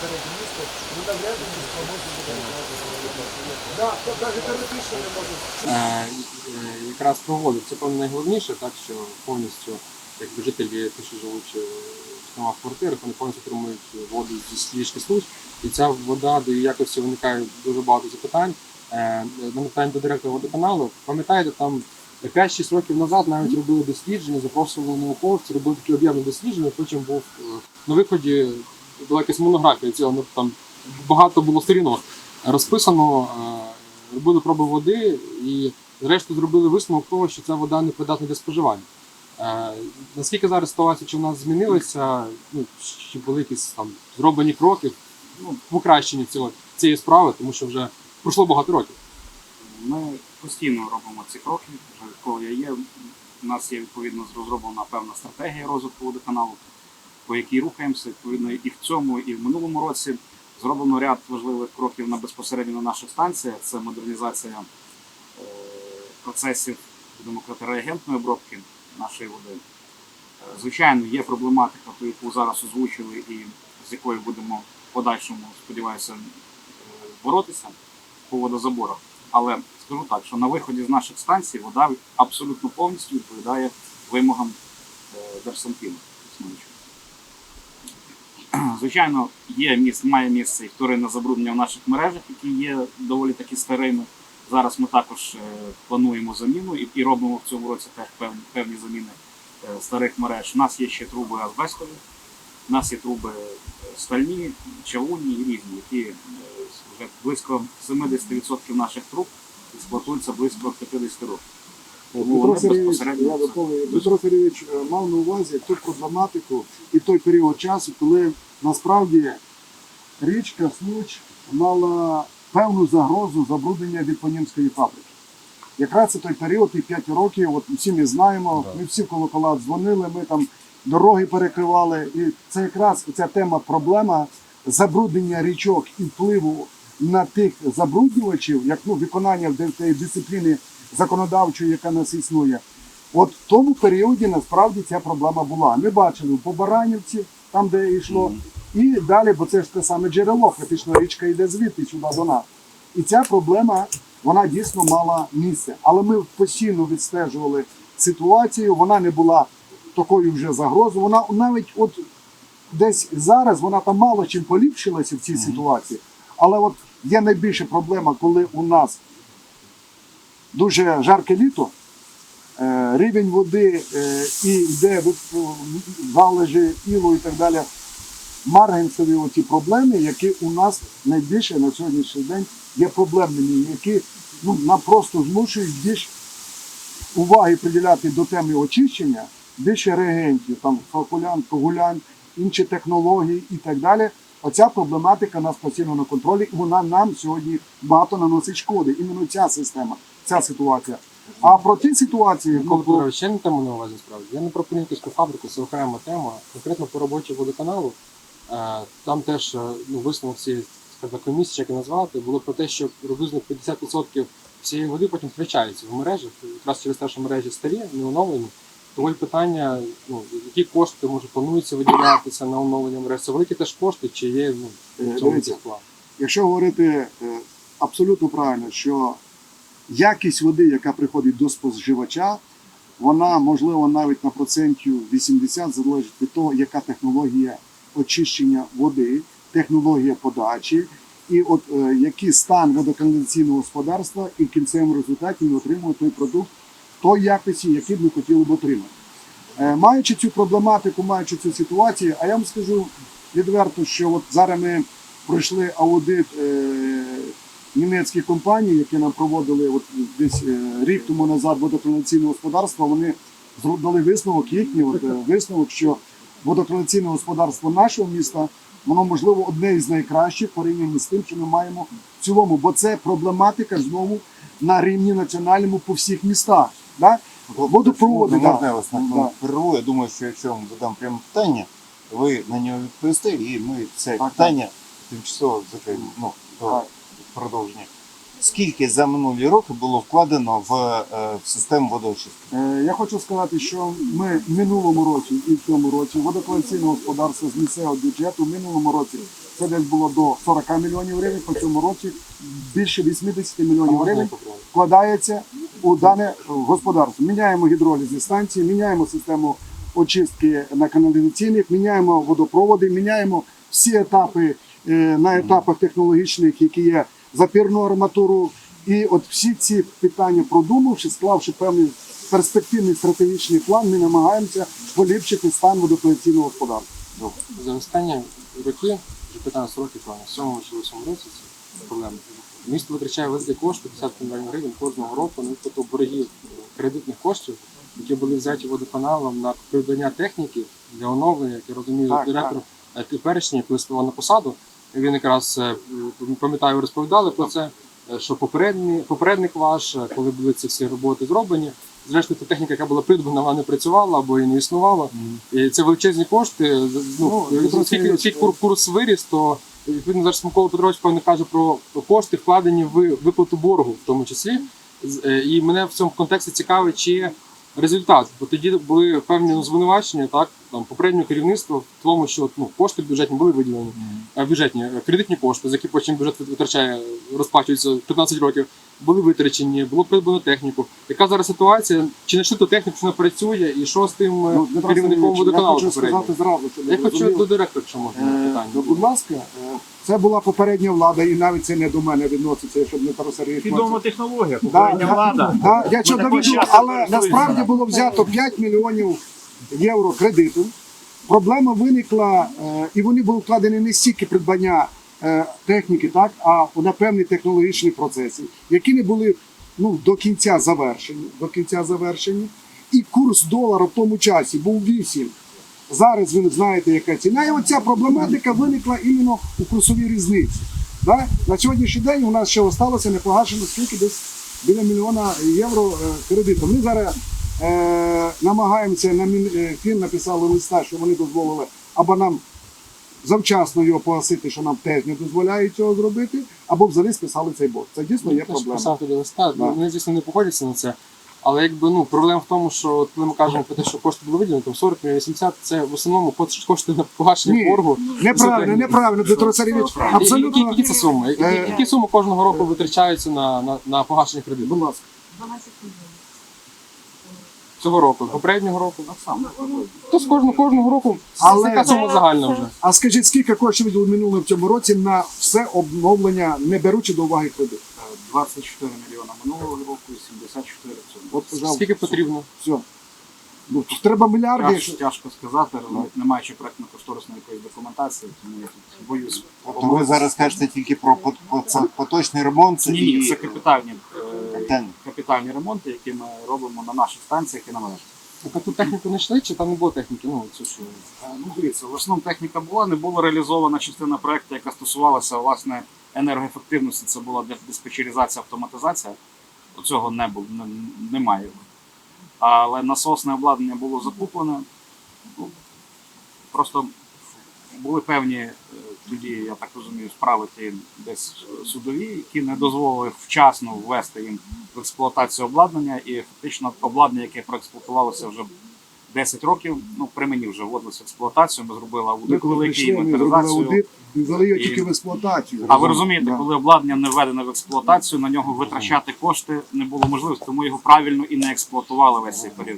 середнє місто, ну навряд чи ми спроможемо буде. Так, то навіть теоретично не можемо. е, е, якраз проводить. Це певно найголовніше, так що повністю якби жителі, ті, що живуть е, в квартирах, вони повністю отримують воду зі свіжки случ. І ця вода до її якості виникає дуже багато запитань. Е, на питання до директора водоканалу. Пам'ятаєте, там 5-6 років назад навіть робили дослідження, запрошували науковців, робили такі об'ємні дослідження, потім був е, на виході була якась монографія цього, ну, там багато було сторінок розписано, е, робили проби води і зрештою зробили висновок того, що ця вода не придатна для споживання. Е, наскільки зараз ситуація, чи в нас змінилася, ну, чи були якісь там зроблені кроки ну, покращенні цього, цієї справи, тому що вже пройшло багато років. Ми постійно робимо ці кроки. Вже коли я є, у нас є відповідно розроблена певна стратегія розвитку водоканалу, по якій рухаємося. Відповідно, і в цьому, і в минулому році зроблено ряд важливих кроків на безпосередньо на наших станціях. Це модернізація е, процесів будемо реагентної обробки нашої води. Е, Звичайно, є проблематика, ту, яку зараз озвучили, і з якою будемо в подальшому, сподіваюся, е, боротися по водозаборах. Але скажу так, що на виході з наших станцій вода абсолютно повністю відповідає вимогам Держсанпіну існуючого. Звичайно, є місце, має місце і вторинне забруднення в наших мережах, які є доволі таки старими. Зараз ми також е, плануємо заміну і, і робимо в цьому році теж певні, певні заміни е, старих мереж. У нас є ще труби азбестові, у нас є труби е, стальні, чавунні і різні, які вже близько 70% наших труб експлуатуються близько 50 років. Тому Дмитро Сергійович, я доповнюю, Дмитро Сергійович е, мав на увазі ту проблематику і той період часу, коли насправді річка Случ мала певну загрозу забруднення від Понімської фабрики. Якраз це той період, і 5 років, от всі ми знаємо, ми всі колокола дзвонили, ми там дороги перекривали. І це якраз ця тема проблема забруднення річок і впливу на тих забруднювачів, як ну, виконання дисципліни законодавчої, яка нас існує. От в тому періоді насправді ця проблема була. Ми бачили по Баранівці, там де йшло, і далі, бо це ж те саме джерело, фактично річка йде звідти сюди до нас. І ця проблема вона дійсно мала місце. Але ми постійно відстежували ситуацію, вона не була такою вже загрозою. Вона навіть от десь зараз вона там мало чим поліпшилася в цій ситуації. Але от є найбільша проблема, коли у нас дуже жарке літо, е, рівень води е, і йде залежі ілу і так далі. Маргенцеві оці проблеми, які у нас найбільше на сьогоднішній день є проблемними, які ну, нам просто змушують більш уваги приділяти до теми очищення, більше реагентів, там факулян, когулян, інші технології і так далі. Оця проблематика нас постійно на контролі, і вона нам сьогодні багато наносить шкоди. Іменно ця система, ця ситуація. А про ті ситуації, тобто, Петрович, ще не тему на увазі справді. Я не про Понінківську фабрику, це окрема тема. Конкретно по роботі водоканалу. Е, Там теж е, ну, висновок цієї комісії, як її назвати, було про те, що приблизно 50% всієї води потім втрачається в мережах, якраз через те, що мережі старі, не оновлені. Тому і питання, ну, які кошти може планується виділятися на оновлення мереж. Це великі теж кошти, чи є ну, Е, в цьому дивіться. план? якщо говорити е, абсолютно правильно, що якість води, яка приходить до споживача, вона можливо навіть на процентів 80 залежить від того, яка технологія очищення води, технологія подачі, і от е, який стан водоканалізаційного господарства, і в кінцевому результаті ми отримуємо той продукт той якості, який ми хотіли б отримати. Е, Маючи цю проблематику, маючи цю ситуацію, а я вам скажу відверто, що от зараз ми пройшли аудит е, німецьких компаній, які нам проводили от десь е, рік тому назад водоканалізаційне господарство. Вони дали висновок їхній от, висновок, що водоканалізаційне господарство нашого міста воно можливо одне із найкращих порівняно з тим, що ми маємо в цілому, бо це проблематика знову на рівні національному по всіх містах. Да? Водопроводи, Ну, да. можна я вас на Да. перерву? Я думаю, що якщо я вам задам пряме питання, ви на нього відповісте, і ми це Так, питання тимчасово закриємо ну, до Так. продовження. Скільки за минулі роки було вкладено в, е, в систему водоочистки? Е, Я хочу сказати, що ми в минулому році і в цьому році водоколекційне господарство з місцевого бюджету в минулому році це десь було до 40 мільйонів гривень. По цьому році більше 80 мільйонів гривень вкладається у дане е, господарство. Міняємо гідролізні станції, міняємо систему очистки на каналізаційних, міняємо водопроводи, міняємо всі етапи е, на етапах технологічних, які є запірну арматуру. І от всі ці питання продумавши, склавши певний перспективний стратегічний план, ми намагаємося поліпшити стан водопровідційного господарства. За останні роки, вже 15 років, в цьому чи в цьому році це проблема. Місто витрачає великі кошти, 50 мільйонів гривень кожного року на виплату боргів кредитних коштів, які були взяті водоканалом на придбання техніки для оновлення, як я розумію, Так, директор е, теперішній, коли ставав на посаду, він якраз е, пам'ятаю, розповідали про це, е, що попередній попередник ваш, коли були ці всі роботи зроблені, зрештою та техніка, яка була придбана, вона не працювала або і не існувала. І це величезні кошти. Ну, Ну, оскільки, Сергійович, курс виріс, то відповідно зараз Микола Петрович певно каже про кошти, вкладені в виплату боргу, в тому числі. Е, І мене в цьому контексті цікавить, чи є результат. Бо тоді були певні ну, звинувачення, так там попереднього керівництва в тому, що ну кошти бюджетні були виділені, е, бюджетні е, кредитні кошти, за які потім бюджет витрачає, розплачується 15 років. Були витрачені, було придбано техніку. Яка зараз ситуація? Чи знайшли ту техніку, що вона працює, і що з тим е, Ну, Дмитро керівником Сергійович, я водоканалу хочу попередньо? сказати зразу, ви Я хочу до директора, якщо можна Е, питання. ну, будь ласка, е, це була попередня влада, і навіть це не до мене відноситься, щоб Дмитро Сергійович. Відома технологія, попередня да, влада. да, я що доведу, час але не насправді було взято 5 мільйонів євро кредиту. Проблема виникла, е, і вони були вкладені не стільки придбання техніки, так, а на певні технологічні процеси, які не були ну, до кінця завершені. До кінця завершені. І курс долара в тому часі був 8. Зараз ви знаєте, яка ціна. І оця проблематика виникла іменно у курсовій різниці. Да? На сьогоднішній день у нас ще залишилося непогашено скільки десь біля мільйона євро е, кредиту. Ми зараз е, намагаємося на Мінфін написали листа, що вони дозволили або нам завчасно його погасити, що нам теж не дозволяють цього зробити, або взагалі списали цей борг. Це дійсно є ж проблема. писав туди листа, Да. вони, звісно, не погодяться на це. Але якби ну проблема в тому, що от коли ми кажемо про те, що кошти були виділені, там 40 мільйонів 80, це в основному кошти- на погашення Ні, боргу. Неправильно, неправильно, Дмитро Сергійович. Абсолютно. Які, які це суми? Які, Е, які суми кожного року витрачаються на, на, на погашення кредиту? Будь ласка. 12 мільйонів. Цього року, попереднього року. Так само. То з кожного кожного року Але- яка сума загальна вже. А скажіть, скільки коштів виділили минуло в цьому році на все обновлення, не беручи до уваги кредит? Е, 24 мільйона минулого року і 74 в цьому. От, пожалуйста. Скільки потрібно? Все. Ну, тут треба мільярди. Тяжко, тяжко сказати, не маючи проектно-кошторисної якоїсь документації, тому я тут боюсь. Тобто ви зараз кажете тільки про пот- пот- поточний ремонт Ні, ні, і це капітальні, е, Капітальні. Капітальні ремонти, які ми робимо на наших станціях і на мережах. Так тут техніку не йшли, чи там не було техніки? Ну, це що? Е, Ну, дивіться, в основному техніка була, не була реалізована частина проекту, яка стосувалася власне енергоефективності. Це була диспетчеризація, автоматизація. Цього не було, не- немає. Але насосне обладнання було закуплене. Ну, просто були певні е, тоді, я так розумію, справи ті десь судові, які не дозволили вчасно ввести їм в експлуатацію обладнання, і фактично обладнання, яке проексплуатувалося вже 10 років, ну при мені вже вводилося в експлуатацію. Ми зробили аудит великий, інвентаризацію. взяли тільки в експлуатацію. А ви розумієте, коли обладнання не введене в експлуатацію, на нього витрачати кошти не було можливості, тому його правильно і не експлуатували весь цей період